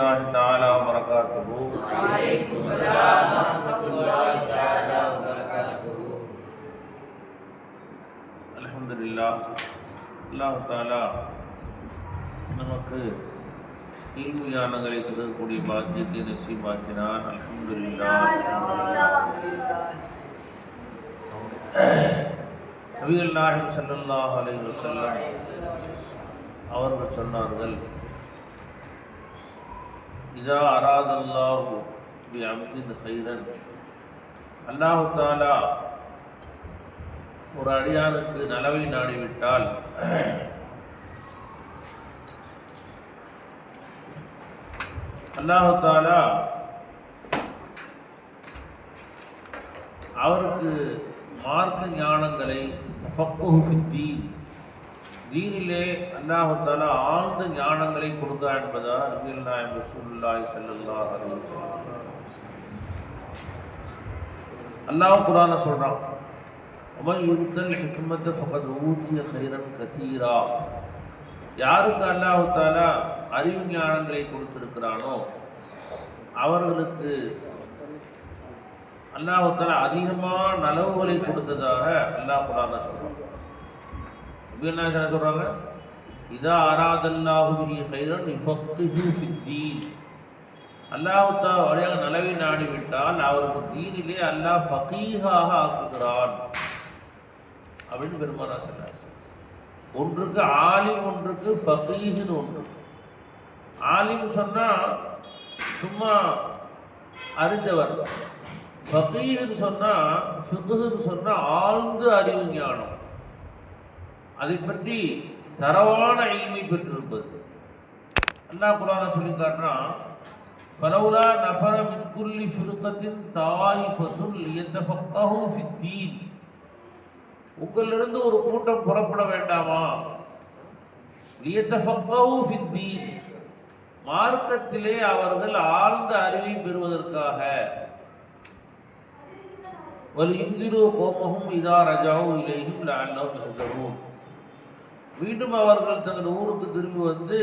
الله تعالى وبركاته وعليكم السلام ورحمة الله تعالى وبركاته الحمد لله அல்லாஹ் தாலா நமக்கு இல்மு ஞானங்களை கொடுக்கக்கூடிய பாக்கியத்தை நசீபாக்கினான் அல்ஹம்துலில்லா நபிகள் நாயகம் ஸல்லல்லாஹு அலைஹி வஸல்லம் அவர்கள் சொன்னார்கள் இதா அராதல்லாஹு பி அம்தின் ஹைரன் அல்லாஹு தாலா ஒரு அடியானுக்கு நலவை நாடிவிட்டால் அல்லாஹு தாலா அவருக்கு மார்க்க ஞானங்களை ஃபக்குஹு ஃபித்தீன் தீனிலே அல்லாஹால ஆழ்ந்த ஞானங்களை கொடுத்தா என்பதா நபிகள் நாயம் செல்லல்லா ஸல்லல்லாஹு அல்லாஹ் குரான சொல்றான் உமன் யுத்தல் ஹிக்மத்தை ஃபகத் ஊதிய சைரன் கசீரா. யாருக்கு அல்லாஹு அறிவு ஞானங்களை கொடுத்திருக்கிறானோ அவர்களுக்கு அல்லாஹு அதிகமான நலவுகளை கொடுத்ததாக அல்லாஹ் குரான சொல்கிறான் வீரநாயகர் என்ன சொல்கிறாங்க இதா அராதல்லாஹு கைரன் ஹைரன் இஃபக்ஹு ஃபித்தீன். அல்லாஹு வழியாக நலவை நாடிவிட்டால் அவருக்கு தீனிலே அல்லாஹ் ஃபகீஹாக ஆக்குகிறான். அப்படின்னு பெருமானா சொன்னார். ஒன்றுக்கு ஆலிம் ஒன்றுக்கு ஃபகீஹ்னு ஒன்று. ஆலிம் சொன்னால் சும்மா அறிந்தவர். ஃபகீஹுன்னு சொன்னால் ஃபிகுன்னு சொன்னால் ஆழ்ந்து அறிவு ஞானம். அதை பற்றி தரவான இல்மை பெற்றிருப்பது. அண்ணா குரான சொல்லி காட்டுறான் ஃபரவுலா நஃபர மின் குல்லி ஃபிருகத்தின் தாயிஃபத்துன் லியத்தஃபக்கஹு ஃபித்தீன் உங்களிலிருந்து ஒரு கூட்டம் புறப்பட வேண்டாமா? லியத்தஃபக்கஹு ஃபித்தீன் மார்க்கத்திலே அவர்கள் ஆழ்ந்த அறிவை பெறுவதற்காக. வலி இந்திரோ கோபமும் இதா ரஜாவும் இலையும் லஅல்லஹும் யஹ்சரூன். மீண்டும் அவர்கள் தங்கள் ஊருக்கு திரும்பி வந்து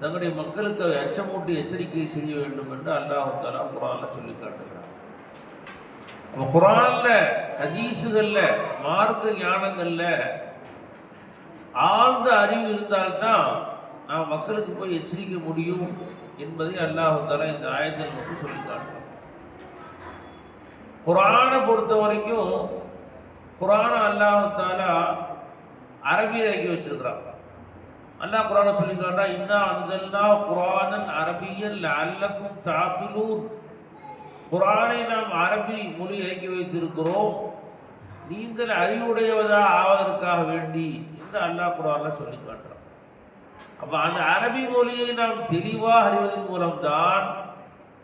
தங்களுடைய மக்களுக்கு எச்சமூட்டி எச்சரிக்கை செய்ய வேண்டும் என்று அல்லாஹாலா குரானில் சொல்லி காட்டுகிறார் அப்ப குரானில் ஹதீஸுகள்ல மார்க்க ஞானங்கள்ல ஆழ்ந்த அறிவு இருந்தால்தான் நாம் மக்களுக்கு போய் எச்சரிக்க முடியும் என்பதை அல்லாஹாலா இந்த ஆயத்தில் நமக்கு சொல்லி காட்டுறான் குரானை பொறுத்த வரைக்கும் குரானை அல்லாஹாலா தாலா வச்சிருக்கிறான். அல்லாஹ் குரான சொல்லி இன்னா அன்சல்னா குரானன் அரபியன் அல்லக்கும் தாபிலூன் குரானை நாம் அரபி மொழி இறக்கி வைத்திருக்கிறோம். நீங்கள் அறிவுடையவதா ஆவதற்காக வேண்டி என்று அல்லாஹ் குரான சொல்லி காட்டுறான். அப்போ அந்த அரபி மொழியை நாம் தெளிவாக அறிவதன் மூலம்தான்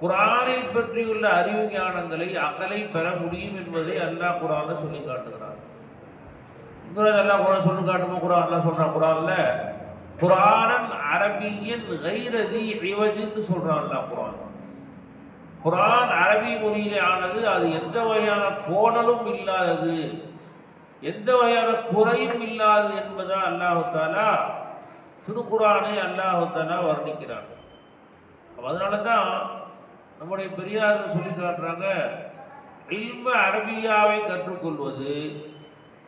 குரானை பற்றியுள்ள அறிவு ஞானங்களை அகலை பெற முடியும் என்பதை அல்லாஹ் குரான சொல்லி காட்டுகிறான். இன்னொரு குரான் சொல்லி காட்டுமோ குரான் அல்லாஹ் சொல்றான் குரான்ல? குரானன் அரபியன் கைரதி இவஜின்னு சொல்கிறான்ல குரான். குரான் அரபி மொழியிலே ஆனது அது எந்த வகையான கோணலும் இல்லாதது. எந்த வகையான குறையும் இல்லாது என்பதா அல்லாஹாலா திருக்குறானை அல்லாஹாலா வர்ணிக்கிறான். அதனால தான் நம்முடைய பெரியார்கள் சொல்லி காட்டுறாங்க இல்ம அரபியாவை கற்றுக்கொள்வது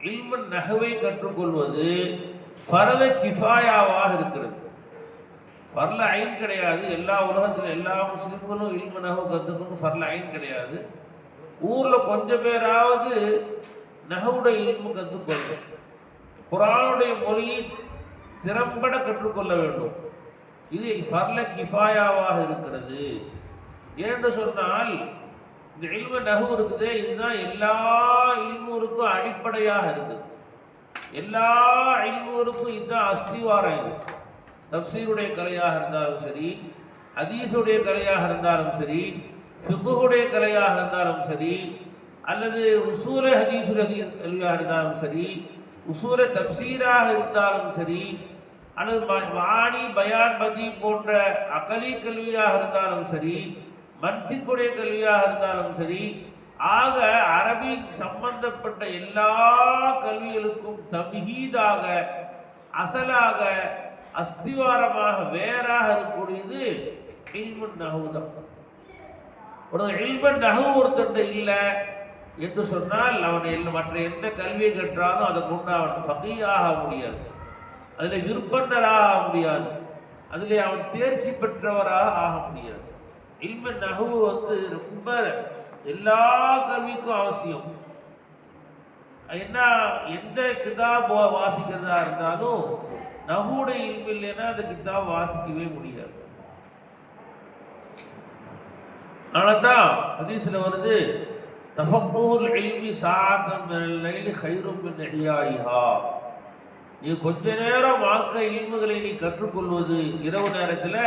இல்மன் நகவை கற்றுக்கொள்வது ஃபரத கிஃபாயாவாக இருக்கிறது. ஃபர்ல ஐன் கிடையாது. எல்லா உலகத்தில் எல்லா முஸ்லீம்களும் இல்ம நகவு கற்றுக்கணும் ஃபர்ல ஐன் கிடையாது. ஊரில் கொஞ்சம் பேராவது நகவுடைய இல்மு கற்றுக்கொள்ளும். குரானுடைய மொழியை திறம்பட கற்றுக்கொள்ள வேண்டும். இது ஃபர்ல கிஃபாயாவாக இருக்கிறது. ஏன்னு சொன்னால் இந்த இல்ம நகு இருக்குது இதுதான் எல்லா இல்மூருக்கும் அடிப்படையாக இருக்குது. எல்லா இல்மூருக்கும் இதுதான் அஸ்திவாரம் இது. தப்சீருடைய கலையாக இருந்தாலும் சரி அதீசுடைய கலையாக இருந்தாலும் சரி ஃபிகுடைய கலையாக இருந்தாலும் சரி அல்லது உசூர ஹதீசுர ஹதீஸ் கல்வியாக இருந்தாலும் சரி உசூர தப்சீராக இருந்தாலும் சரி அல்லது வாணி பயான் மதி போன்ற அகலி கல்வியாக இருந்தாலும் சரி மத்திக்குடைய கல்வியாக இருந்தாலும் சரி ஆக அரபி சம்பந்தப்பட்ட எல்லா கல்விகளுக்கும் தம்ஹீதாக அசலாக அஸ்திவாரமாக வேறாக இருக்கக்கூடியது இல்மன் நஹு தான் ஒரு இல்ம நஹு ஒருத்தன் இல்லை என்று சொன்னால் அவன் மற்ற எந்த கல்வியை கற்றாலும் அதை கொண்டு அவன் ஃபகீஹாக முடியாது. அதில் விற்பனராக ஆக முடியாது. அதில் அவன் தேர்ச்சி பெற்றவராக ஆக முடியாது. இல்ம நகவு வந்து ரொம்ப எல்லா கல்விக்கும் அவசியம். என்ன எந்த கிதாப் வாசிக்கிறதா இருந்தாலும் நஹுடைய இல்மு இல்லைன்னா அந்த கிதாப் வாசிக்கவே முடியாது. அதனால தான் ஹதீஸில் வருது தஃபக்கூர் எல்வி சாதம் லைலு ஹைரும் மின் நீ கொஞ்ச நேரம் வாக்க இல்முகளை நீ கற்றுக்கொள்வது இரவு நேரத்தில்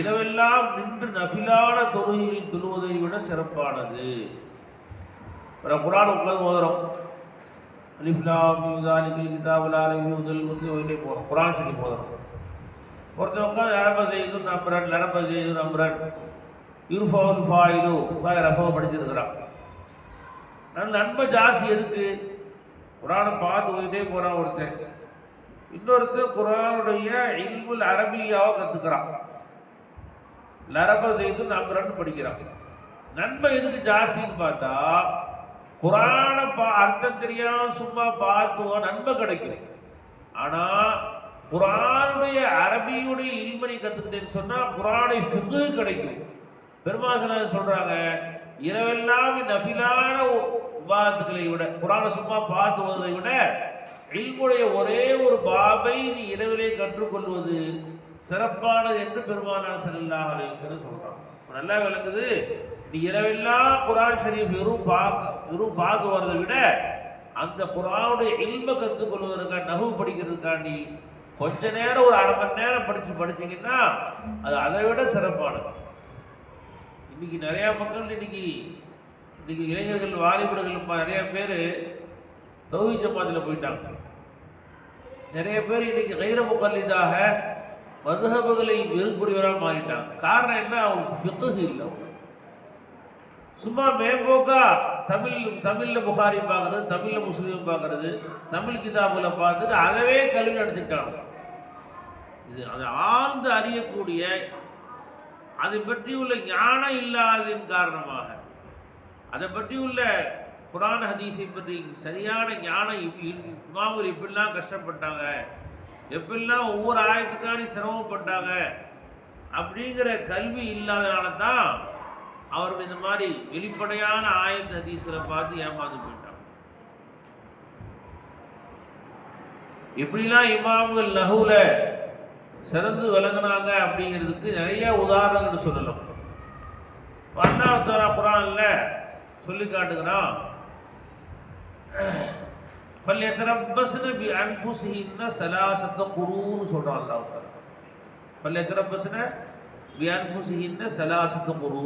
இரவெல்லாம் நின்று நஃபிலான தொழுகையில் தொழுவதை விட சிறப்பானது. அப்புறம் குரான் உட்காந்து ஓதுறோம் அலிஃப்லாம் தாலிகள் கிதாபுல் ஆலமி முதல் வந்து போகிறோம் குரான் சொல்லி போதுறோம் ஒருத்தன் உட்காந்து நரம்ப செய்து நம்புறன் நரம்ப செய்து நம்புறன். யூர்ஃபவுல் ஃபாயிலு ஃபாய் ரஃபோ படிச்சிருக்கிறான். நான் நன்மை ஜாஸ்தி எதுக்கு? குரானை பார்த்து ஓதிட்டே போகிறான் ஒருத்தன். இன்னொருத்தன் குரானுடைய இல்முல் அரபியாவை கற்றுக்கிறான் லரப செய்து நம்புறன்னு படிக்கிறான் நன்மை எதுக்கு ஜாஸ்தின்னு பார்த்தா குரானை பா அர்த்தம் தெரியாம சும்மா பார்க்குவோம் நன்மை கிடைக்கும் ஆனால் குரானுடைய அரபியுடைய இல்மனை கற்றுக்கிட்டேன்னு சொன்னால் குரானை ஃபிகு கிடைக்கும். பெருமாசன சொல்கிறாங்க இரவெல்லாம் நஃபிலான விவாதத்துக்களை விட குரானை சும்மா பார்க்குவதை விட இல்முடைய ஒரே ஒரு பாபை நீ இரவிலே கற்றுக்கொள்வது சிறப்பானது என்று பெருமானா ஸல்லல்லாஹு அலைஹி சொல்கிறான் சொல்றாங்க. நல்லா விளங்குது. நீ இரவெல்லாம் குரான் ஷரீஃப் வெறும் பார்க்க வெறும் பார்க்க வரதை விட அந்த குரானுடைய இல்ம கற்றுக்கொள்வதற்காக நகு படிக்கிறதுக்காண்டி கொஞ்ச நேரம் ஒரு அரை மணி நேரம் படித்து படிச்சிங்கன்னா அது அதை விட சிறப்பானது. இன்னைக்கு நிறையா மக்கள் இன்னைக்கு இன்னைக்கு இளைஞர்கள் வாலிபர்கள் நிறையா பேர் தொகுதி ஜமாத்தில் போயிட்டாங்க. நிறைய பேர் இன்னைக்கு கைர முக்கல்லிதாக மதுஹபுகளை வெறுக்கூடியவராக மாறிட்டாங்க காரணம் என்ன? அவங்களுக்கு ஃபிqh இல்லை. சும்மா மேம்போக்கா தமிழ் தமிழில் புகாரி பார்க்கறது தமிழில் முஸ்லீம் பார்க்கறது தமிழ் கிதாபுல பார்த்துட்டு அதவே கல்வி நடிச்சுட்டாங்க இது அதை ஆழ்ந்து அறியக்கூடிய அதை பற்றி உள்ள ஞானம் இல்லாததின் காரணமாக. அதை பற்றி உள்ள குரான் ஹதீஸை பற்றி சரியான ஞானம் இப்- இப்படிலாம் கஷ்டப்பட்டாங்க. எப்படிலாம் ஒவ்வொரு ஆயத்துக்காண்டி சிரமப்பட்டாங்க அப்படிங்கிற கல்வி இல்லாதனால தான் அவர்கள் இந்த மாதிரி வெளிப்படையான ஆயத்த ஹதீஸ்களை பார்த்து ஏமாந்து போயிட்டாங்க. இப்படிலாம் இமாம்கள் லகுவில் சிறந்து விளங்கினாங்க அப்படிங்கிறதுக்கு நிறைய உதாரணங்கள் சொல்லலாம். அண்ணாவத்தாரா குரான்ல சொல்லி காட்டுகிறான். ஃபல்யத்தரப்பஸ்னு பி அன்ஃபுஸிஹின்ன சலாசத்த குருன்னு சொல்கிறான் அல்லாஹ் தஆலா ஃபல்யத்தரப்பஸ்ன பி அன்ஃபுஸிஹின்ன சலாசத்த குரு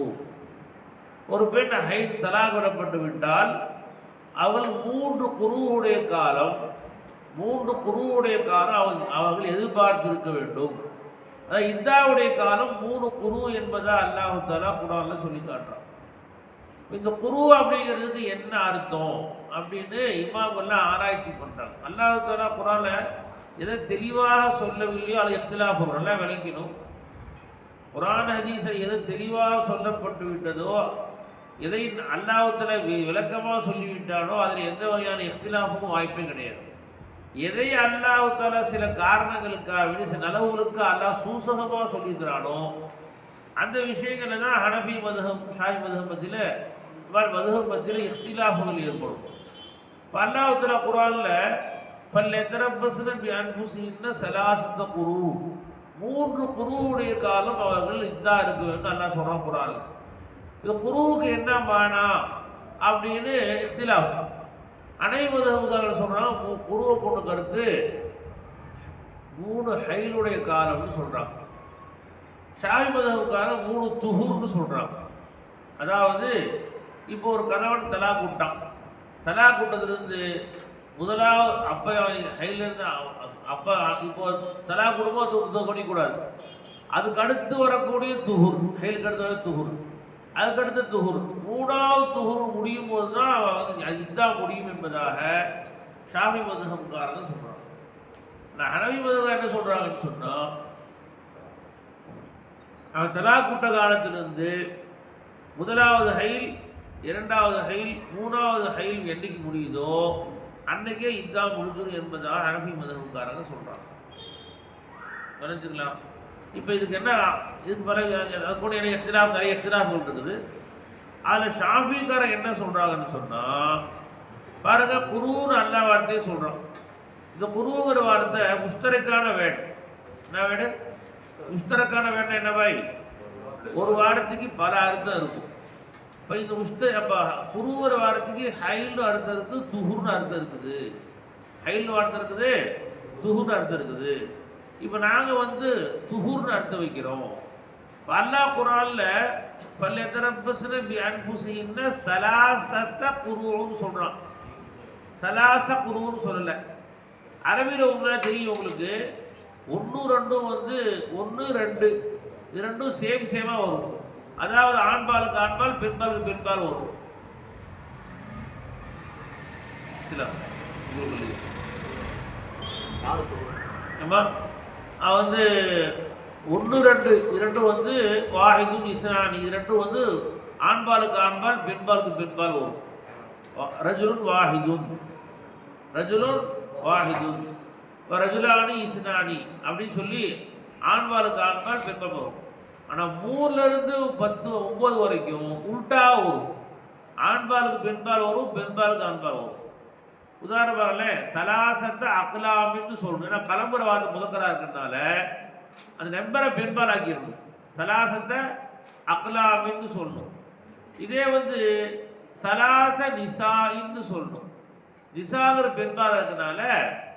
ஒரு பெண் ஹைத் தலாக் விட்டால் அவள் மூன்று குருவுடைய காலம் மூன்று குருவுடைய காலம் அவள் அவர்கள் எதிர்பார்த்திருக்க வேண்டும். அதாவது இந்தாவுடைய காலம் மூணு குரு என்பதா அல்லாஹு தாலா குரானில் சொல்லி காட்டுறான். இந்த குரு அப்படிங்கிறதுக்கு என்ன அர்த்தம்? அப்படின்னு இமாம்கள்லாம் ஆராய்ச்சி பண்ணுறாங்க அல்லாஹாலா தாலா எதை தெளிவாக சொல்லவில்லையோ அது இஃப்திலாஃப் வரும் நல்லா விளங்கிடும். குரான் ஹதீஸை எது தெளிவாக சொல்லப்பட்டு விட்டதோ எதை அல்லாஹத்துல விளக்கமாக சொல்லிவிட்டானோ அதில் எந்த வகையான இஃப்திலாஃபுக்கும் வாய்ப்பே கிடையாது. எதை அல்லாஹால சில காரணங்களுக்காக வேண்டி சில நலவுகளுக்கு அல்லாஹ் சூசகமாக சொல்லியிருக்கிறானோ அந்த விஷயங்களை தான் ஹனஃபி மதுகம் ஷாய் மதுகம் மத்தியில் இவ்வாறு மதுகம் மத்தியில் இஃப்திலாஃபுகள் ஏற்படும். இப்போ அல்லாஹால குரானில் பல் பி சலாசத்த குரு. மூன்று குருவுடைய காலம் அவர்கள் இதாக இருக்க வேண்டும் அல்லாஹ் சொல்கிறான் குரானில் இந்த குருவுக்கு என்ன பானா அப்படின்னு இஃப்திலாஃப் அனைவதாக சொல்கிறாங்க குருவை கொண்டு கருத்து மூணு ஹைலுடைய காலம்னு சொல்கிறாங்க சாய் மதவுக்காரன் மூணு துகுர்னு சொல்கிறாங்க அதாவது இப்போ ஒரு கணவன் தலா கூட்டான் தலா கூட்டத்திலிருந்து முதலாவது அப்பா ஹைலேருந்து அப்பா இப்போ தலா குடும்பம் பண்ணிக்கூடாது. அதுக்கு அடுத்து வரக்கூடிய துகுர் ஹைலுக்கு அடுத்து வர துகுர் அதுக்கடுத்து துகுர் மூணாவது துகுர் முடியும் போது தான் அவன் வந்து இதுதான் முடியும் என்பதாக ஷாமி மதுகம்காரங்க சொல்கிறான் நான் ஹனவி மதுகம் என்ன சொல்கிறாங்கன்னு சொன்னால் அவன் தலாக்குட்ட காலத்திலிருந்து முதலாவது ஹைல் இரண்டாவது ஹைல் மூணாவது ஹைல் என்றைக்கு முடியுதோ அன்னைக்கே இதான் முடிஞ்சிடும் என்பதாக ஹனஃபி மதகுக்காரங்க சொல்கிறாங்க வரைஞ்சிக்கலாம் இப்போ இதுக்கு என்ன இதுக்கு பிறகு அது கூட எனக்கு எக்ஸ்ட்ராஃப் நிறைய எக்ஸ்ட்ராஃப்கள் இருக்குது அதில் ஷாஃபிக்காரன் என்ன சொல்கிறாங்கன்னு சொன்னால் பாருங்க குருன்னு அல்லா வார்த்தையே சொல்கிறோம் இந்த குருங்கிற வார்த்தை முஸ்தரக்கான வேர்டு என்ன வேடு முஸ்தரக்கான வேண்டை என்ன பாய் ஒரு வாரத்துக்கு பல அர்த்தம் இருக்கும். இப்போ இந்த முஸ்த அப்போ குருங்கிற வாரத்துக்கு ஹைல்னு அர்த்தம் இருக்குது துகுர்னு அர்த்தம் இருக்குது. ஹைல்னு வார்த்தை இருக்குது துகுர்னு அர்த்தம் இருக்குது. இப்போ நாங்கள் வந்து துகுர்னு அர்த்தம் வைக்கிறோம். பல்லா குரானில் ஃபல்யத்தரப்பஸ்ன பி அன்ஃபுசின்ன சலாசத்த குருன்னு சொல்கிறான் சலாச குருன்னு சொல்லலை. அரபியில் உங்களுக்கு தெரியும் உங்களுக்கு? ஒன்று ரெண்டும் வந்து ஒன்று ரெண்டு. இது ரெண்டும் சேம் சேமாக வரும். அதாவது ஆண்பாலுக்கு ஆண்பால் பெண்பாலுக்கு பெண்பால் வரும் வந்து ஒன்று ரெண்டு இரண்டும் வந்து வாஹிதுன் இஸ்னானி இது ரெண்டும் வந்து ஆண்பாலுக்கு ஆண்பால் பெண்பாலுக்கு பெண்பால் வரும் ரஜுலுன் வாஹிதுன். ரஜுலுன் வாஹிதுன். ரஜுலானி இஸ்னானி அப்படின்னு சொல்லி ஆண்பாலுக்கு ஆண்பால் பெண்பால் வரும். ஆனால் மூணுலேருந்து பத்து ஒம்பது வரைக்கும் உல்டா வரும் ஆண்பாலுக்கு பெண்பால் வரும் பெண்பாலுக்கு ஆண்பால் வரும். உதாரணம் பாருங்களேன் சலாசத்தை அக்லாமின்னு சொல்லணும் ஏன்னா கலம்புற வார்த்தை முதக்கரா இருக்கிறதுனால அந்த நம்பரை பெண்பால் ஆக்கிடணும் சலாசத்தை அக்லாமின்னு சொல்லணும். இதே வந்து சலாச நிசாயின்னு சொல்லணும். நிசாங்கிற பெண்பால் இருக்கிறதுனால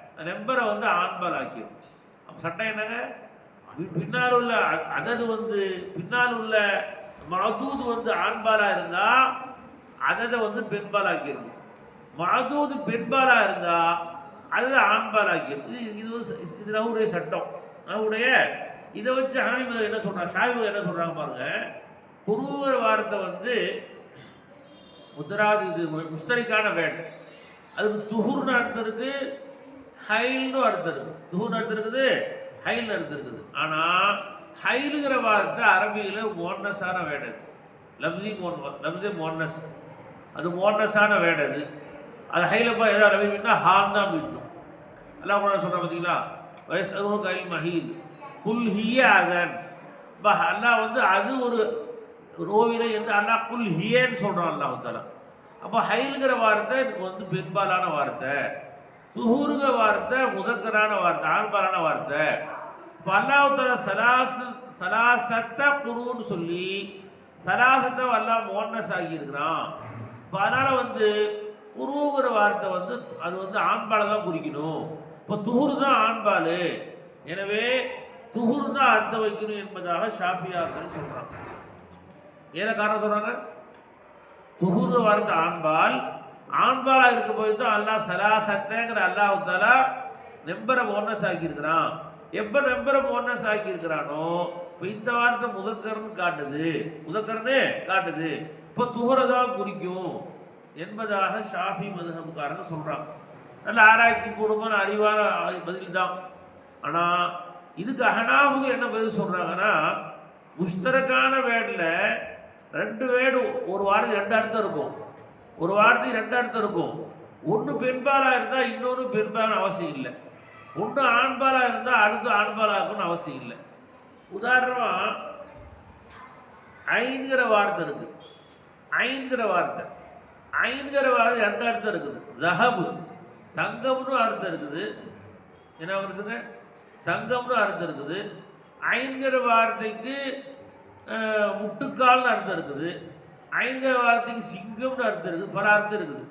அந்த நம்பரை வந்து ஆண்பால் ஆக்கிடும் அப்போ சட்டம் என்னங்க? பின்னால் உள்ள அதது வந்து பின்னால் உள்ள மதூது வந்து ஆண்பாலாக இருந்தால் அததை வந்து பெண்பால் ஆக்கிடணும் மதூது பெண்பாலாக இருந்தால் அதை ஆண்பால் இது இது இது நவுடைய சட்டம். நவுடைய இதை வச்சு அனைவரும் என்ன சொல்கிறாங்க சாய்வு என்ன சொல்கிறாங்க பாருங்கள் குருவ வாரத்தை வந்து முத்தராது இது முஸ்தரிக்கான வேர்டு அதுக்கு துஹுர்னு அர்த்தம் இருக்கு ஹைல்னு அர்த்தம் இருக்கு துஹுர்னு அர்த்தம் இருக்குது ஹைல இருந்திருக்குது ஆனால் ஹைலுங்கிற வார்த்தை அரபியில் மோன்னஸான வேடை அது. லப்ஸி மோன் லப்ஸே மோன்னஸ் அது மோன்னஸான வேடை அது. அது ஹைலப்பா ஏதாவது அரபி மீன்னா ஹான் தான் மீட்டும் எல்லாம் கூட சொல்கிறேன் பார்த்தீங்களா வயசு கைல் மஹீல் குல் ஹிய அதன் இப்போ அல்லா வந்து அது ஒரு ரோவில எந்த அல்லா குல் ஹியன்னு சொல்கிறான் அல்லாஹ் தாலா அப்போ ஹைலுங்கிற வார்த்தை வந்து பெண்பாலான வார்த்தை. துஹூருங்கிற வார்த்தை முதக்கரான வார்த்தை ஆண்பாலான வார்த்தை. இப்போ அல்லாஹ் தாலா சலாசத்த குருன்னு சொல்லி சலாசத்தை அல்லாஹ் மோன்னஸ் ஆகியிருக்கிறான் இப்போ அதனால் வந்து குருங்கிற வார்த்தை வந்து அது வந்து ஆண்பாலை தான் குறிக்கணும். இப்போ துகுர் தான் ஆண்பால். எனவே துகுர் தான் அர்த்தம் வைக்கணும் என்பதாக ஷாஃபியாக்கள் சொல்கிறாங்க ஏன காரணம் சொல்கிறாங்க துஹுர் வார்த்தை ஆண்பால். ஆண்பாலாக இருக்க போய் தான் அல்லாஹ் சலாசத்தேங்கிற அல்லாஹ் தாலா நெம்பரை மோனஸ் ஆக்கியிருக்கிறான். எப்போ நம்பரை மோனஸ் ஆக்கியிருக்கிறானோ இப்போ இந்த வார்த்தை முதற்கரன் காட்டுது. முதற்கரனே காட்டுது. இப்போ துஹரை தான் குறிக்கும் என்பதாக ஷாஃபி மதுஹபுக்காரங்க சொல்கிறாங்க நல்ல ஆராய்ச்சி பூர்வமான அறிவான பதில் தான் ஆனால் இதுக்கு அஹனாவுக்கு என்ன பதில் சொல்கிறாங்கன்னா முஸ்தரக்கான வேர்டில் ரெண்டு வேர்டு ஒரு வாரத்துக்கு ரெண்டு அர்த்தம் இருக்கும். ஒரு வாரத்துக்கு ரெண்டு அர்த்தம் இருக்கும். ஒன்று பெண்பாலாக இருந்தால் இன்னொன்று பெண்பால் அவசியம் இல்லை. ஒன்று ஆண்பாலாக இருந்தால் அடுத்து ஆண்பாலாக இருக்கணும்னு அவசியம் இல்லை. உதாரணமாக ஐந்துங்கிற வார்த்தை இருக்குது ஐந்துங்கிற வார்த்தை. ஐந்துங்கிற வார்த்தை ரெண்டு அர்த்தம் இருக்குது? ஜஹபு தங்கம்னு அர்த்தம் இருக்குது. என்ன வருதுங்க தங்கம்னு அர்த்தம் இருக்குது. ஐந்துங்கிற வார்த்தைக்கு முட்டுக்கால்னு அர்த்தம் இருக்குது. ஐந்துங்கிற வார்த்தைக்கு சிங்கம்னு அர்த்தம் இருக்குது. பல அர்த்தம் இருக்குது.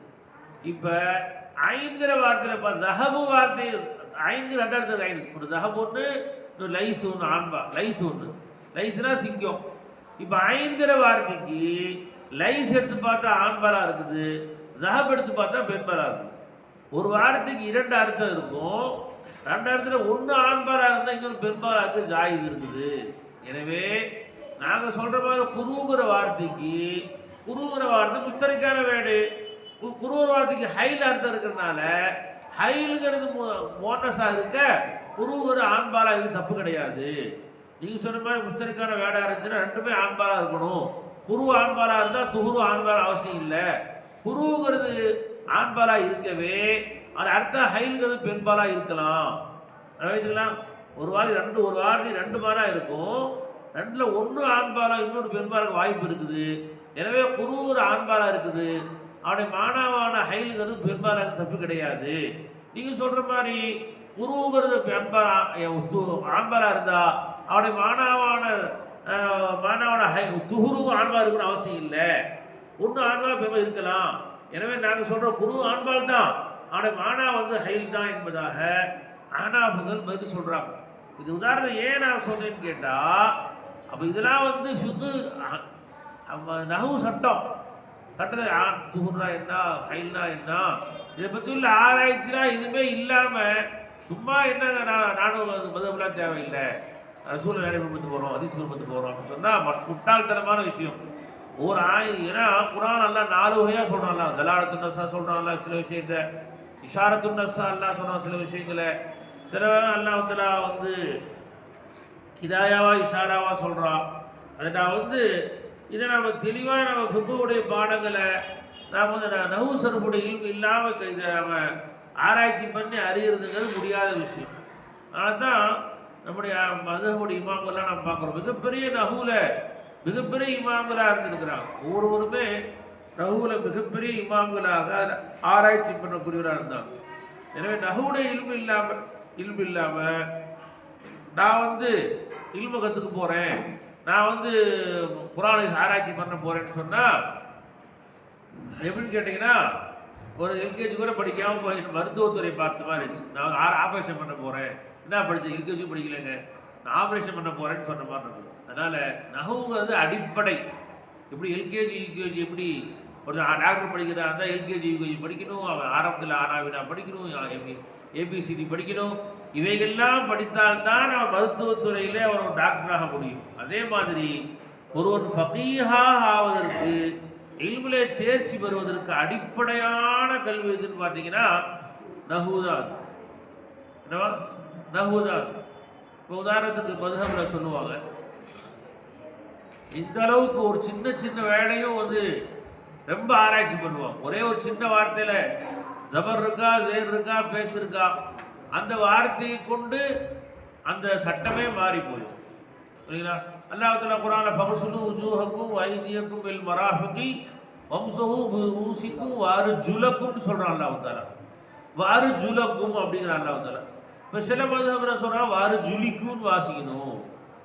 இப்போ ஐந்துங்கிற வார்த்தையில் இப்போ தகபு வார்த்தை ஐந்து ரெண்டாயிரத்து ஐந்து. ஒரு தஹபு ஒன்று இன்னொரு லைஸ் ஒன்று ஆண்பா. லைஸ் ஒன்று. லைஸ்னா சிங்கம். இப்போ ஐந்திர வார்த்தைக்கு லைஸ் எடுத்து பார்த்தா ஆண்பாலாக இருக்குது தகப் எடுத்து பார்த்தா பெண்பாலாக இருக்குது. ஒரு வாரத்துக்கு இரண்டு அர்த்தம் இருக்கும். ரெண்டு அர்த்தத்தில் ஒன்று ஆண்பாலாக இருந்தால் இன்னொரு பெண்பாலாக ஜாயிஸ் இருக்குது. எனவே நாங்கள் சொல்கிற மாதிரி குருங்கிற வார்த்தைக்கு குருங்கிற வார்த்தை முஸ்தரிக்கான வேடு. கு- குருங்கிற வார்த்தைக்கு ஹையில் அர்த்தம் இருக்கிறதுனால ஹைலுங்கிறது மோனஸாக இருக்க குருங்கிற ஆண்பாலாக இது தப்பு கிடையாது. நீங்கள் சொன்ன மாதிரி முஸ்தரிக்கான வேடா இருந்துச்சுன்னா ரெண்டுமே ஆண்பாலாக இருக்கணும். குரு ஆண்பாலாக இருந்தால் துகுரு ஆண்பால் அவசியம் இல்லை. குருங்கிறது ஆண்பாலாக இருக்கவே அது அடுத்த ஹைலுங்கிறது பெண்பாலாக இருக்கலாம். வச்சுக்கலாம் ஒரு வாரி ரெண்டு ஒரு வாரி ரெண்டு மாரா இருக்கும். ரெண்டில் ஒன்று ஆண்பாலாக இன்னொரு பெண்பாலுக்கு வாய்ப்பு இருக்குது. எனவே குரு ஒரு ஆண்பாலாக இருக்குது. அவனுடைய மாணவான ஹைலுங்கிறது பெரும்பாலாக தப்பு கிடையாது. நீங்கள் சொல்கிற மாதிரி குருங்கிறது பெண்பாலா ஆண்பாலா இருந்தால் அவனுடைய மாணவான அஹ், மானாவான ஹை துகுருவும் ஆண்பா இருக்கணும்னு அவசியம் இல்லை. ஒன்று ஆண்பா பெருமை இருக்கலாம். எனவே நாங்கள் சொல்கிற குரு ஆண்பால் தான். அவனை மானா வந்து ஹைல் தான் என்பதாக ஆனாஃபுகள் பதில் சொல்கிறாங்க இது உதாரணம் ஏன் நான் சொன்னேன்னு கேட்டால் அப்போ இதெல்லாம் வந்து சுத்து நகு சட்டம். சட்டத்தில் ஆ துகுர்னா என்ன ஹைல்னா என்ன? இதை பற்றி உள்ள ஆராய்ச்சிலாம் எதுவுமே இல்லாமல் சும்மா என்னங்க நான் நானும் அது தேவையில்லை. சூழ்நிலை நடைமுறை போகிறோம் அதிசயம் பற்றி போகிறோம் அப்படின்னு சொன்னால் முட்டாள்தனமான விஷயம். ஒரு ஆய் ஏன்னா குரான் எல்லாம் நாலு வகையாக சொல்கிறான்ல தலாலத்து நசா சொல்கிறான்ல சில விஷயத்த. இஷாரத்து நசா எல்லாம் சொல்கிறான் சில விஷயங்களை. சில அல்லாஹ் வந்து வந்து கிதாயாவா இஷாராவா சொல்கிறான் அதை நான் வந்து இதை நாம் தெளிவாக நம்ம ஃபிக்குடைய பாடங்களை நாம் வந்து நான் நகு சரப்புடைய இல்மு இல்லாமல் இதை நம்ம ஆராய்ச்சி பண்ணி அறியறதுங்கிறது முடியாத விஷயம். அதனால் தான் நம்முடைய மதகுடைய இமாம்கள்லாம் நம்ம பார்க்குறோம். மிகப்பெரிய நகுவில் மிகப்பெரிய இமாம்களாக இருந்திருக்கிறாங்க. ஒவ்வொருவருமே நகுவில் மிகப்பெரிய இமாம்களாக ஆராய்ச்சி பண்ணக்கூடியவராக இருந்தாங்க. எனவே நகுவுடைய இல்மு இல்லாமல் இல்மு இல்லாமல் நான் வந்து இல்மு கற்றுக்க போகிறேன் நான் வந்து புராண ஆராய்ச்சி பண்ண போகிறேன்னு சொன்னால் எப்படின்னு கேட்டிங்கன்னா ஒரு எல்கேஜி கூட படிக்காமல் போய் மருத்துவத்துறை பார்த்த மாதிரி இருந்துச்சு. நான் ஆ ஆப்ரேஷன் பண்ண போகிறேன் என்ன படித்தேன் எல்கேஜி படிக்கலைங்க. நான் ஆப்ரேஷன் பண்ண போகிறேன்னு சொன்ன மாதிரி இருக்குது அதனால் நகவுங்கிறது அடிப்படை. எப்படி எல்கேஜி யூகேஜி எப்படி ஒரு டாக்டர் படிக்கிறதா இருந்தால் எல்கேஜி யூகேஜி படிக்கணும். அவன் ஆரம்பத்தில் ஆறாவினா படிக்கணும். எப்படி ஏபிசிடி படிக்கணும். இவைகள்லாம் படித்தால்தான் அவன் மருத்துவத்துறையில் அவர் ஒரு டாக்டராக முடியும். அதே மாதிரி ஒருவன் ஃபகீஹாக ஆவதற்கு இல்முலே தேர்ச்சி பெறுவதற்கு அடிப்படையான கல்வி எதுன்னு பார்த்தீங்கன்னா நஹூதான் என்னவா? நஹூதான் இப்போ உதாரணத்துக்கு மதுகமில் சொல்லுவாங்க. இந்த அளவுக்கு ஒரு சின்ன சின்ன வேலையும் வந்து ரொம்ப ஆராய்ச்சி பண்ணுவோம் ஒரே ஒரு சின்ன வார்த்தையில் ஜபர் இருக்கா ஜெயர் இருக்கா பேஸ் இருக்கா? அந்த வார்த்தையை கொண்டு அந்த சட்டமே மாறி போயிடும் புரியுங்களா அல்லாஹ் தஆலா குர்ஆன்ல ஃபக்சுலு உஜூஹக்கும் வைதியக்கும் பில் மராஃபிகி வம்சஹு ஊசிக்கும் வாரு ஜுலக்கும் சொல்கிறான் அல்லாஹ் தஆலா. வாரு ஜுலக்கும் அப்படிங்கிற அல்லாஹ் தஆலா. இப்போ சில மதம் சொல்கிறான் வாரு ஜுலிக்கும்னு வாசிக்கணும்.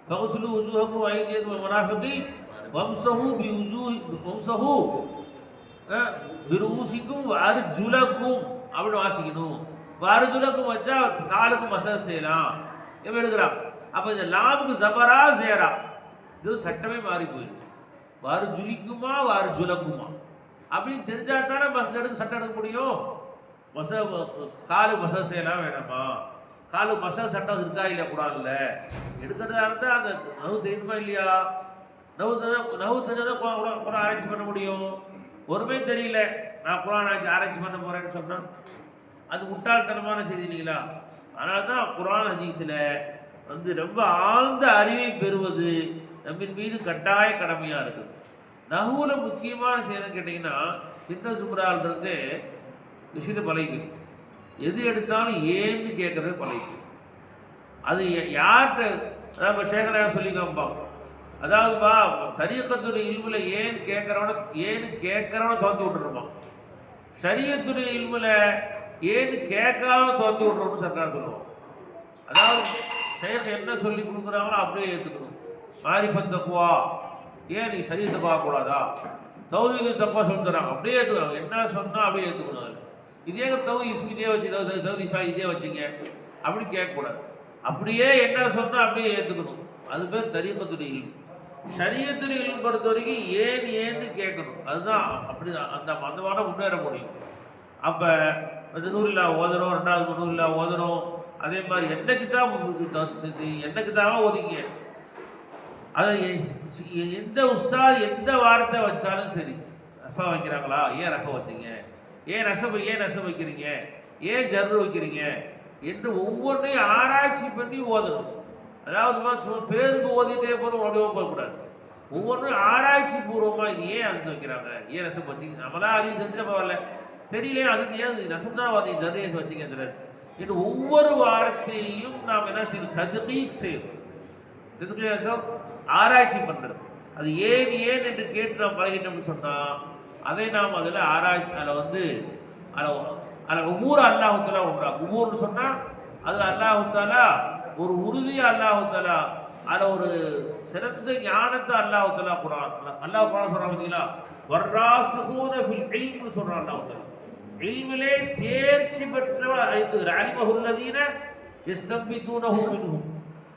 ஃபக்சுலு உஜூஹக்கும் வைத்தியக்கும் பில் மராஃபிகி வம்சஹு பி உஜூ வம்சஹு பிருசிக்கும் வாரு ஜுலக்கும் அப்படின்னு வாசிக்கணும். வாரு வச்சா காலுக்கு மசாஜ் செய்யலாம். எப்படி எடுக்கிறான். அப்போ இந்த லாமுக்கு ஜபரா சேரா இது சட்டமே மாறி போயிடுது வாரு ஜுலிக்குமா வாரு ஜுலக்குமா அப்படின்னு தெரிஞ்சா தானே மச எடுக்க சட்டம் எடுக்க முடியும். மச காலு மசாஜ் செய்யலாம் வேணாமா? காலு மசாஜ் சட்டம் இருக்கா இல்லையா கூடாதுல்ல. எடுக்கிறதா இருந்தால் அந்த நவு தெரியுமா இல்லையா? நவு தெரிஞ்சா- நவு தெரிஞ்சால் தான் குரான் ஆராய்ச்சி பண்ண முடியும். ஒருமே தெரியல. நான் குரான் ஆராய்ச்சி ஆராய்ச்சி பண்ண போகிறேன்னு சொன்னால் அது முட்டாள்தனமான செய்தி இல்லைங்களா? அதனால தான் குரான் ஹதீஸில் வந்து ரொம்ப ஆழ்ந்த அறிவை பெறுவது நம்மின் மீது கட்டாய கடமையாக இருக்குது நகுவில் முக்கியமான செய்யணும் கேட்டிங்கன்னா சின்ன சுப்ராலிருந்து விஷயத்தை பழகிக்கணும் எது எடுத்தாலும் ஏன்னு கேட்குறது பழகிக்கணும் அது யார்கிட்ட அதாவது சேகராக சொல்லி காமிப்பான் அதாவதுப்பா தரியக்கத்துறை இல்வில் ஏன்னு கேட்குறவன ஏன்னு கேட்குறவன தோற்று விட்டுருப்பான். சரியத்துறை இல்வில் ஏன்னு கேட்காம தோத்து விட்றோம்னு சர்க்கார் சொல்லுவோம் அதாவது சேஷ் என்ன சொல்லி கொடுக்குறாங்களோ அப்படியே ஏற்றுக்கணும் மாரிஃபன் தக்குவா ஏன் நீ சரிய தப்பாக கூடாதா? தௌஹீது தக்குவா சொல்லி அப்படியே ஏற்றுக்கணும் என்ன சொன்னால் அப்படியே ஏற்றுக்கணும் அதில். இதே தௌஹி இதே வச்சு தகுதி தௌதிஃபா இதே வச்சுங்க. அப்படி கேட்கக்கூடாது. அப்படியே என்ன சொன்னால் அப்படியே ஏற்றுக்கணும் அது பேர் தரியக்கத்துடைய இல்மு. சரியத்துடைய இல்மு பொறுத்த வரைக்கும் ஏன் ஏன்னு கேட்கணும். அதுதான் அப்படி அந்த அந்த மாதிரி முன்னேற முடியும். அப்போ இந்த நூலில்லா ஓதணும் ரெண்டாவது நூலில்லா ஓதணும். அதே மாதிரி என்ன கிதாப் என்ன கிதாபாக ஒதுங்க அதை எந்த உஸ்தாத் எந்த வார்த்தை வச்சாலும் சரி. ரஃபா வைக்கிறாங்களா? ஏன் ரஃபா வச்சீங்க? ஏன் ரசம் ஏன் ரசம் வைக்கிறீங்க? ஏன் ஜர்ரு வைக்கிறீங்க? என்று ஒவ்வொன்றையும் ஆராய்ச்சி பண்ணி ஓதணும். அதாவது சும்மா பேருக்கு ஓதிட்டே போகிற உடனே போகக்கூடாது ஒவ்வொன்றும் ஆராய்ச்சி பூர்வமாக இது ஏன் அசத்து வைக்கிறாங்க? ஏன் ரசம் வச்சு நம்மளா அது தெரிஞ்சிட பரவாயில்ல தெரியல அசத்து ஏன் ரசம் வாதி ஜதேஸ் வச்சுங்க இது ஒவ்வொரு வார்த்தையும் நாம் என்ன செய்யணும்? ததுகீக் செய்யணும். ததுகீக் ஆராய்ச்சி பண்ணுறது அது ஏன் ஏன் என்று கேட்டு நாம் பழகிட்டோம்னு சொன்னால் அதை நாம் அதில் ஆராய்ச்சி அதில் வந்து அதில் அதில் ஒவ்வொரு அல்லாஹுத்தாலா உண்டா? ஒவ்வொருன்னு சொன்னால் அதில் அல்லாஹுத்தாலா ஒரு உறுதியாக அல்லாஹுத்தாலா அதில் ஒரு சிறந்த ஞானத்தை அல்லாஹுத்தாலா குரான் அல்லாஹ் குரான் சொல்கிறான் பார்த்தீங்களா வர்ராசுகூன ஃபில் இல்ம்னு சொல்கிறான் அல்லாஹுத்தாலா இல்மிலே தேர்ச்சி பெற்றவர் ஐந்து. அலிமஹுல்லதீன இஸ்தம்பித்தூனஹு மின்ஹும்.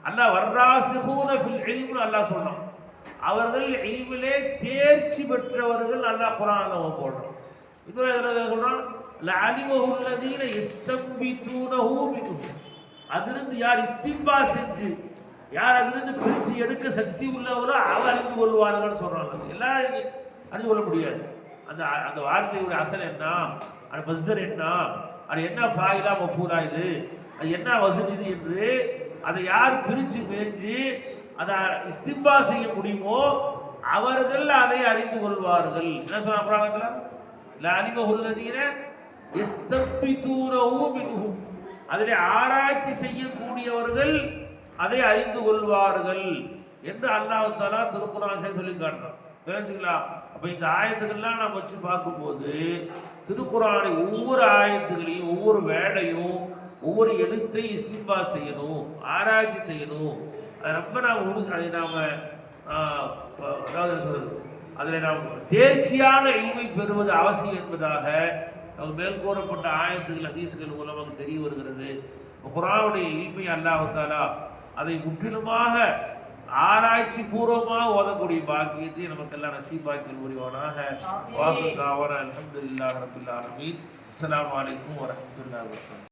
அல்லாஹ் வர்ராசுகூன ஃபில் இல்முன்னு அல்லாஹ் சொன்னான் அவர்கள் இல்மிலே தேர்ச்சி பெற்றவர்கள் அல்லாஹ் குரான்ல போடுறான். இன்னொரு இடத்துல சொல்றான்? அலிமஹுல்லதீன இஸ்தம்பித்தூனஹு மின்ஹும். அதிலிருந்து யார் இஸ்திம்பா செஞ்சு யார் அதிலிருந்து பிரித்து எடுக்க சக்தி உள்ளவரோ அவர் அறிந்து கொள்வார்கள் சொல்கிறாங்க எல்லாரும் அறிந்து கொள்ள முடியாது. அந்த அந்த வார்த்தையுடைய அசல் என்ன? அது மஸ்தர் என்ன அது என்ன ஃபாயிலா மஃபூலா இது? அது என்ன வசதி இது என்று அதை யார் பிரித்து மேய்ஞ்சு அதை இஸ்திம்பா செய்ய முடியுமோ அவர்கள் அதை அறிந்து கொள்வார்கள். என்ன சொன்ன இல்லை அறிமுகல்லதீன எஸ்தப்பித்தூரஹு மின்ஹும் ஆராய்ச்சி செய்யக்கூடியவர்கள் அதை அறிந்து கொள்வார்கள் என்று அல்லாஹ் தாலா திருப்புராசை சொல்லி காட்டுறான். தெரிஞ்சுங்களா அப்போ இந்த ஆயத்துக்கள்லாம் நம்ம வச்சு பார்க்கும்போது திருக்குறானை ஒவ்வொரு ஆயத்துகளையும் ஒவ்வொரு வேடையும் ஒவ்வொரு எழுத்தையும் இஸ்திம்பா செய்யணும் ஆராய்ச்சி செய்யணும். அதை ரொம்ப நாம் உடு அதை நாம் அதாவது சொல்கிறது அதில் நாம் தேர்ச்சியான இல்மை பெறுவது அவசியம் என்பதாக நமக்கு மேற்கூறப்பட்ட ஆயத்துகள் ஹதீஸ்கள் மூலமாக தெரிய வருகிறது. குரானுடைய இல்மை அல்லாஹாலா அதை முற்றிலுமாக ஆராய்ச்சி பூர்வமாக ஓதக்கூடிய பாக்கியத்தை நமக்கெல்லாம் நசீபாக்கில் புரிவானாக வாசு தாவர அலமதுல்லாஹ் ரபுல்லா அலமீன் அஸ்ஸலாமு அலைக்கும் வரஹ்மத்துல்லாஹி வபரகாத்துஹு.